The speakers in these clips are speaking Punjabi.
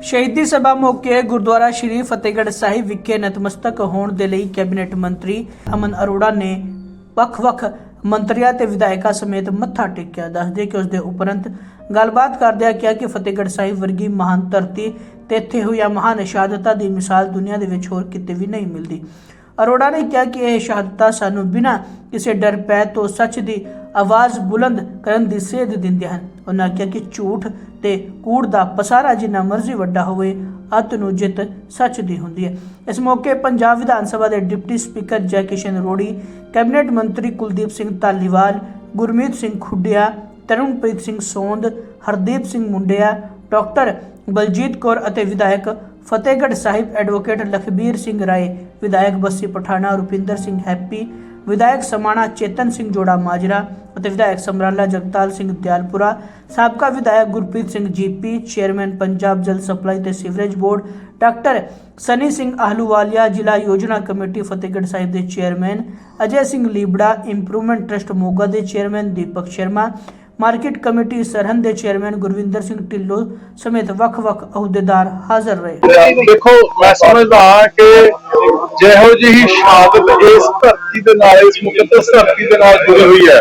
ਸ਼ਹੀਦੀ ਸਭਾ ਮੌਕੇ ਗੁਰਦੁਆਰਾ ਸ਼੍ਰੀ ਫਤਿਹਗੜ੍ਹ ਸਾਹਿਬ ਵਿਖੇ ਨਤਮਸਤਕ ਹੋਣ ਦੇ ਲਈ ਕੈਬਨਿਟ ਮੰਤਰੀ ਅਮਨ ਅਰੋੜਾ ਨੇ ਵੱਖ-ਵੱਖ ਮੰਤਰੀਆਂ ਤੇ ਵਿਧਾਇਕਾਂ ਸਮੇਤ ਮੱਥਾ ਟੇਕਿਆ। ਦੱਸਦੇ ਕਿ ਉਸ ਦੇ ਉਪਰੰਤ ਗੱਲਬਾਤ ਕਰਦਿਆਂ ਕਿਹਾ ਕਿ ਫਤਿਹਗੜ੍ਹ ਸਾਹਿਬ ਵਰਗੀ ਮਹਾਨ ਧਰਤੀ ਤੇ ਇੱਥੇ ਹੋਈਆਂ ਮਹਾਨ ਸ਼ਹਾਦਤਾਂ ਦੀ ਮਿਸਾਲ ਦੁਨੀਆ ਦੇ ਵਿੱਚ ਹੋਰ ਕਿਤੇ ਵੀ ਨਹੀਂ ਮਿਲਦੀ। ਅਰੋੜਾ ਨੇ ਕਿਹਾ ਕਿ ਇਹ ਸ਼ਹਾਦਤਾਂ ਸਾਨੂੰ ਬਿਨਾਂ ਕਿਸੇ ਡਰ ਪੈ ਤੋਂ ਸੱਚ ਦੀ ਆਵਾਜ਼ ਬੁਲੰਦ ਕਰਨ ਦੀ ਸੇਧ ਦਿੰਦੀਆਂ ਹਨ। ਉਹਨਾਂ ਕਿਹਾ ਕਿ ਝੂਠ ਤੇ ਕੂੜ ਦਾ ਪਸਾਰਾ ਜਿੰਨਾ ਮਰਜ਼ੀ ਵੱਡਾ ਹੋਵੇ, ਅਤ ਨੂੰ ਜਿੱਤ ਸੱਚ ਦੀ ਹੁੰਦੀ ਹੈ। ਇਸ ਮੌਕੇ ਪੰਜਾਬ ਵਿਧਾਨ ਸਭਾ ਦੇ ਡਿਪਟੀ ਸਪੀਕਰ ਜੈ ਕਿਸ਼ਨ ਰੋੜੀ ਕੈਬਨਿਟ ਮੰਤਰੀ ਕੁਲਦੀਪ ਸਿੰਘ ਧਾਲੀਵਾਲ, ਗੁਰਮੀਤ ਸਿੰਘ ਖੁੱਡਿਆ, ਤਰੁਣਪ੍ਰੀਤ ਸਿੰਘ ਸੋਂਦ, ਹਰਦੀਪ ਸਿੰਘ ਮੁੰਡਿਆ, ਡਾਕਟਰ ਬਲਜੀਤ ਕੌਰ ਅਤੇ ਵਿਧਾਇਕ ਫਤਿਹਗੜ੍ਹ ਸਾਹਿਬ ਐਡਵੋਕੇਟ ਲਖਬੀਰ ਸਿੰਘ ਰਾਏ ਵਿਧਾਇਕ ਬੱਸੀ ਪਠਾਣਾ, ਰੁਪਿੰਦਰ ਸਿੰਘ ਹੈਪੀ, ਵਿਧਾਇਕ ਸਮਾਣਾ ਚੇਤਨ ਸਿੰਘ ਜੋੜਾ ਮਾਜਰਾ ਅਤੇ ਵਿਧਾਇਕ ਸਮਰਾਲਾ ਜਗਤਾਲ ਸਿੰਘ ਦਿਆਲਪੁਰਾ, ਸਾਬਕਾ ਵਿਧਾਇਕ ਗੁਰਪ੍ਰੀਤ ਸਿੰਘ ਜੀਪੀ, ਚੇਅਰਮੈਨ ਪੰਜਾਬ ਜਲ ਸਪਲਾਈ ਤੇ sewerage board, doctor Sunny Singh Ahluwalia, ਜ਼ਿਲ੍ਹਾ ਯੋਜਨਾ ਕਮੇਟੀ ਫਤਿਹਗੜ੍ਹ ਸਾਹਿਬ ਦੇ chairman, Ajay Singh Leebra, improvement trust Moga ਦੇ chairman Deepak Sharma, market committee Sirhind ਦੇ ਚੇਅਰਮੈਨ ਗੁਰਵਿੰਦਰ ਸਿੰਘ ਢਿੱਲੋਂ ਸਮੇਤ ਵੱਖ-ਵੱਖ ਅਹੁਦੇਦਾਰ ਹਾਜ਼ਰ ਰਹੇ। ਦੇਖੋ, ਮੈਂ ਸਮਝਦਾ ਕਿ ਜਿਹੋ ਜਿਹੀ ਸ਼ਹਾਦਤ ਇਸ ਧਰਤੀ ਦੇ ਨਾਲ, ਇਸ ਮੁਕੱਦਸ ਧਰਤੀ ਦੇ ਨਾਲ ਜੁੜੀ ਹੋਈ ਹੈ।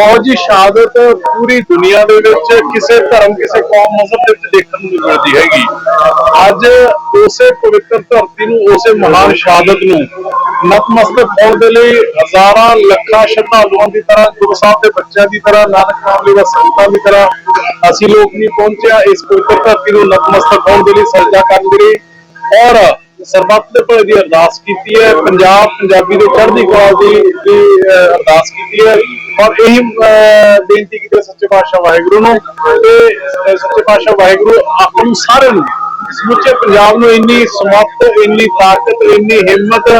ਉਹ ਜੀ ਸ਼ਹਾਦਤ ਪੂਰੀ ਦੁਨੀਆ ਦੇ ਵਿੱਚ ਕਿਸੇ ਧਰਮ, ਕਿਸੇ ਕੌਮ, ਮਜ਼ਹਬ ਦੇ ਵਿੱਚ ਦੇਖਣ ਨੂੰ ਮਿਲਦੀ ਹੈਗੀ। ਅੱਜ ਉਸੇ ਪਵਿੱਤਰ ਧਰਤੀ ਨੂੰ, ਉਸੇ ਮਹਾਨ ਸ਼ਹਾਦਤ ਨੂੰ ਨਤਮਸਤਕ ਹੋਣ ਦੇ ਲਈ ਹਜ਼ਾਰਾਂ ਲੱਖਾਂ ਸ਼ਰਧਾਲੂਆਂ ਦੀ ਤਰ੍ਹਾਂ, ਗੁਰੂ ਸਾਹਿਬ ਦੇ ਬੱਚਿਆਂ ਦੀ ਤਰ੍ਹਾਂ, ਨਾਨਕ ਨਾਮ ਲਈ ਸੰਗਤਾਂ ਦੀ ਤਰ੍ਹਾਂ ਅਸੀਂ ਲੋਕ ਨਹੀਂ ਪਹੁੰਚਿਆ ਇਸ ਪਵਿੱਤਰ ਧਰਤੀ ਨੂੰ ਨਤਮਸਤਕ ਹੋਣ ਦੇ ਲਈ ਸਰਜਾ ਕਰਨ ਦੇ ਲਈ। ਔਰ ਸਰਬੱਤ ਦੇ ਭਲੇ ਦੀ ਅਰਦਾਸ ਕੀਤੀ ਹੈ, ਪੰਜਾਬ ਪੰਜਾਬੀ ਦੇ ਚੜ੍ਹਦੀ ਕਲਾ ਦੀ ਅਰਦਾਸ ਕੀਤੀ ਹੈ। ਔਰ ਇਹੀ ਬੇਨਤੀ ਕੀਤੀ ਸੱਚੇ ਪਾਤਸ਼ਾਹ ਵਾਹਿਗੁਰੂ ਨੂੰ ਤੇ ਸੱਚੇ ਪਾਤਸ਼ਾਹ ਵਾਹਿਗੁਰੂ ਆਪ ਨੂੰ ਸਾਰਿਆਂ ਨੂੰ ਸਮੁੱਚੇ ਪੰਜਾਬ ਨੂੰ ਇੰਨੀ ਸਮੱਤ ਇੰਨੀ ਤਾਕਤ, ਇੰਨੀ ਹਿੰਮਤ,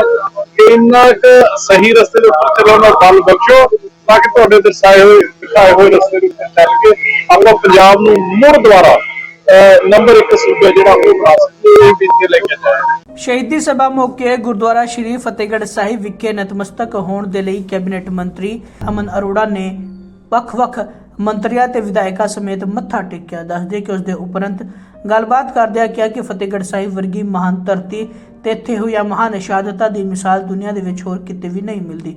ਇੰਨਾ ਕੁ ਸਹੀ ਰਸਤੇ ਦੇ ਉੱਪਰ ਚੱਲਣ ਦਾ ਬਲ ਬਖਸ਼ੋ ਤਾਂ ਕਿ ਤੁਹਾਡੇ ਦਰਸਾਏ ਹੋਏ ਦਿਖਾਏ ਹੋਏ ਰਸਤੇ ਦੇ ਉੱਤੇ ਚੱਲ ਕੇ ਆਪਾਂ ਪੰਜਾਬ ਨੂੰ ਮੁੜ ਦੁਬਾਰਾ ਨੰਬਰ 1 ਸੂਬਾ ਜਿਹੜਾ ਉਹ ਬਣਾ ਸਕੀਏ ਇਹ ਲੈ ਕੇ ਜਾਏ ਸ਼ਹੀਦੀ ਸਭਾ ਮੌਕੇ ਗੁਰਦੁਆਰਾ ਸ਼੍ਰੀ ਫਤਿਹਗੜ੍ਹ ਸਾਹਿਬ ਵਿਖੇ ਨਤਮਸਤਕ ਹੋਣ ਦੇ ਲਈ ਕੈਬਨਿਟ ਮੰਤਰੀ ਅਮਨ ਅਰੋੜਾ ਨੇ ਵੱਖ-ਵੱਖ ਮੰਤਰੀਆਂ ਤੇ ਵਿਧਾਇਕਾਂ ਸਮੇਤ ਮੱਥਾ ਟੇਕਿਆ। ਦੱਸਦੇ ਕਿ ਉਸ ਦੇ ਉਪਰੰਤ ਗੱਲਬਾਤ ਕਰਦਿਆਂ ਕਿਹਾ ਕਿ ਫਤਿਹਗੜ੍ਹ ਸਾਹਿਬ ਵਰਗੀ ਮਹਾਨ ਧਰਤੀ ਤੇ ਇੱਥੇ ਹੋਈਆਂ ਮਹਾਨ ਸ਼ਹਾਦਤਾਂ ਦੀ ਮਿਸਾਲ ਦੁਨੀਆ ਦੇ ਵਿੱਚ ਹੋਰ ਕਿਤੇ ਵੀ ਨਹੀਂ ਮਿਲਦੀ।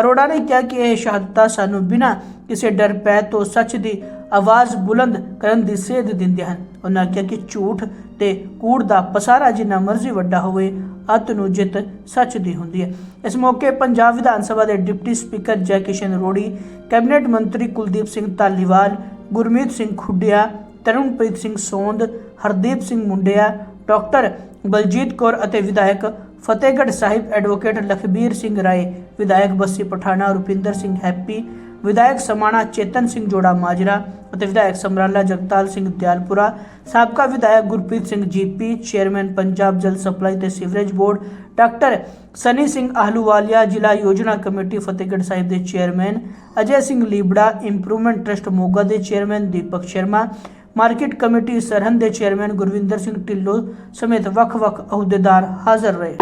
ਅਰੋੜਾ ਨੇ ਕਿਹਾ ਕਿ ਇਹ ਸ਼ਹਾਦਤਾਂ ਸਾਨੂੰ ਬਿਨਾਂ ਕਿਸੇ ਡਰ ਪੈ ਤੋਂ ਸੱਚ ਦੀ ਆਵਾਜ਼ ਬੁਲੰਦ ਕਰਨ ਦੀ ਸੇਧ ਦਿੰਦੇ ਹਨ। ਉਹਨਾਂ ਕਿਹਾ ਕਿ ਝੂਠ ਤੇ ਕੂੜ ਦਾ ਪਸਾਰਾ ਜਿੰਨਾ ਮਰਜ਼ੀ ਵੱਡਾ ਹੋਵੇ, ਅੱਤ ਨੂੰ ਜਿੱਤ ਸੱਚ ਦੀ ਹੁੰਦੀ ਹੈ। ਇਸ ਮੌਕੇ ਪੰਜਾਬ ਵਿਧਾਨ ਸਭਾ ਦੇ ਡਿਪਟੀ ਸਪੀਕਰ ਜੈ ਕਿਸ਼ਨ ਰੋੜੀ, ਕੈਬਨਿਟ ਮੰਤਰੀ ਕੁਲਦੀਪ ਸਿੰਘ ਧਾਲੀਵਾਲ, ਗੁਰਮੀਤ ਸਿੰਘ ਖੁੱਡਿਆ, ਤਰੁਣਪ੍ਰੀਤ ਸਿੰਘ ਸੋਂਦ, ਹਰਦੀਪ ਸਿੰਘ ਮੁੰਡਿਆ, ਡਾਕਟਰ ਬਲਜੀਤ ਕੌਰ ਅਤੇ ਵਿਧਾਇਕ ਫਤਿਹਗੜ੍ਹ ਸਾਹਿਬ ਐਡਵੋਕੇਟ ਲਖਬੀਰ ਸਿੰਘ ਰਾਏ, ਵਿਧਾਇਕ ਬੱਸੀ ਪਠਾਣਾ ਰੁਪਿੰਦਰ ਸਿੰਘ ਹੈਪੀ ਵਿਧਾਇਕ ਸਮਾਣਾ ਚੇਤਨ ਸਿੰਘ ਜੋੜਾ ਮਾਜਰਾ ਅਤੇ ਵਿਧਾਇਕ ਸਮਰਾਲਾ ਜਗਤਾਲ ਸਿੰਘ ਦਿਆਲਪੁਰਾ, ਸਾਬਕਾ ਵਿਧਾਇਕ ਗੁਰਪ੍ਰੀਤ ਸਿੰਘ ਜੀਪੀ, ਚੇਅਰਮੈਨ ਪੰਜਾਬ ਜਲ ਸਪਲਾਈ ਤੇ sewerage board, doctor Sunny Singh Ahluwalia ਜ਼ਿਲ੍ਹਾ ਯੋਜਨਾ ਕਮੇਟੀ ਫਤਿਹਗੜ੍ਹ ਸਾਹਿਬ ਦੇ chairman, Ajay Singh Leebra, improvement trust Moga ਦੇ chairman Deepak Sharma, market committee Sirhind ਦੇ ਚੇਅਰਮੈਨ ਗੁਰਵਿੰਦਰ ਸਿੰਘ ਢਿੱਲੋਂ ਸਮੇਤ ਵੱਖ-ਵੱਖ ਅਹੁਦੇਦਾਰ ਹਾਜ਼ਰ ਰਹੇ।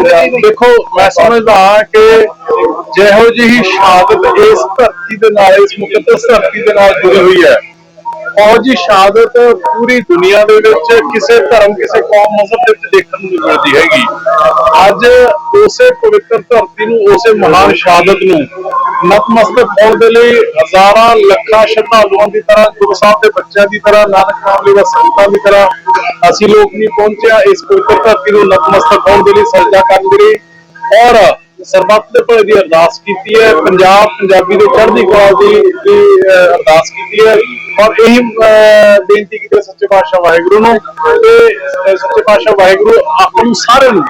ਦੇਖੋ, ਮੈਂ ਸਮਝਦਾ ਕਿ ਜਿਹੋ ਜਿਹੀ ਸ਼ਹਾਦਤ ਇਸ ਧਰਤੀ ਦੇ ਨਾਲ, ਇਸ ਮੁਕੱਦਸ ਧਰਤੀ ਦੇ ਨਾਲ ਜੁੜੀ ਹੋਈ ਹੈ। ਉਹ ਜੀ ਸ਼ਹਾਦਤ ਪੂਰੀ ਦੁਨੀਆ ਦੇ ਵਿੱਚ ਕਿਸੇ ਧਰਮ, ਕਿਸੇ ਕੌਮ, ਮਜ਼ਹਬ ਦੇ ਵਿੱਚ ਦੇਖਣ ਨੂੰ ਮਿਲਦੀ ਹੈਗੀ। ਅੱਜ ਉਸੇ ਪਵਿੱਤਰ ਧਰਤੀ ਨੂੰ, ਉਸੇ ਮਹਾਨ ਸ਼ਹਾਦਤ ਨੂੰ ਨਤਮਸਤਕ ਹੋਣ ਦੇ ਲਈ ਹਜ਼ਾਰਾਂ ਲੱਖਾਂ ਸ਼ਰਧਾਲੂਆਂ ਦੀ ਤਰ੍ਹਾਂ, ਗੁਰੂ ਸਾਹਿਬ ਦੇ ਬੱਚਿਆਂ ਦੀ ਤਰ੍ਹਾਂ, ਨਾਨਕ ਨਾਮ ਲਈ ਸੰਗਤਾਂ ਦੀ ਤਰ੍ਹਾਂ ਅਸੀਂ ਲੋਕ ਨਹੀਂ ਪਹੁੰਚਿਆ ਇਸ ਪਵਿੱਤਰ ਧਰਤੀ ਨੂੰ ਨਤਮਸਤਕ ਹੋਣ ਦੇ ਲਈ ਸਰਜਾ ਕਰਨ ਦੇ ਲਈ। ਔਰ ਸਰਬੱਤ ਦੇ ਭਲੇ ਦੀ ਅਰਦਾਸ ਕੀਤੀ ਹੈ ਪੰਜਾਬ ਪੰਜਾਬੀ ਦੇ ਚੜ੍ਹਦੀ ਕਲਾ ਦੀ ਅਰਦਾਸ ਕੀਤੀ ਹੈ। ਔਰ ਇਹੀ ਬੇਨਤੀ ਕੀਤੀ ਸੱਚੇ ਪਾਤਸ਼ਾਹ ਵਾਹਿਗੁਰੂ ਨੂੰ ਤੇ ਸੱਚੇ ਪਾਤਸ਼ਾਹ ਵਾਹਿਗੁਰੂ ਆਪ ਨੂੰ ਸਾਰਿਆਂ ਨੂੰ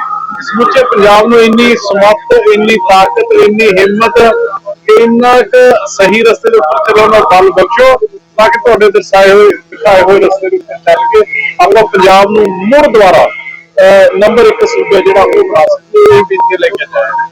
ਸਮੁੱਚੇ ਪੰਜਾਬ ਨੂੰ ਇੰਨੀ ਸਮੱਤ ਇੰਨੀ ਤਾਕਤ ਇੰਨੀ ਹਿੰਮਤ ਇੰਨਾ ਕੁ ਸਹੀ ਰਸਤੇ ਦੇ ਉੱਪਰ ਚੱਲਣ ਦਾ ਬਲ ਬਖਸ਼ੋ ਤਾਂ ਕਿ ਤੁਹਾਡੇ ਦਰਸਾਏ ਹੋਏ ਦਿਖਾਏ ਹੋਏ ਰਸਤੇ ਦੇ ਉੱਪਰ ਚੱਲ ਕੇ ਆਪਾਂ ਪੰਜਾਬ ਨੂੰ ਮੁੜ ਦੁਬਾਰਾ ਅਹ, ਨੰਬਰ 1 ਸੂਬਾ ਜਿਹੜਾ ਉਹ ਬਣਾ ਸਕੀਏ ਇਹ ਬੇਨਤੀ ਲੈ ਕੇ ਜਾਏ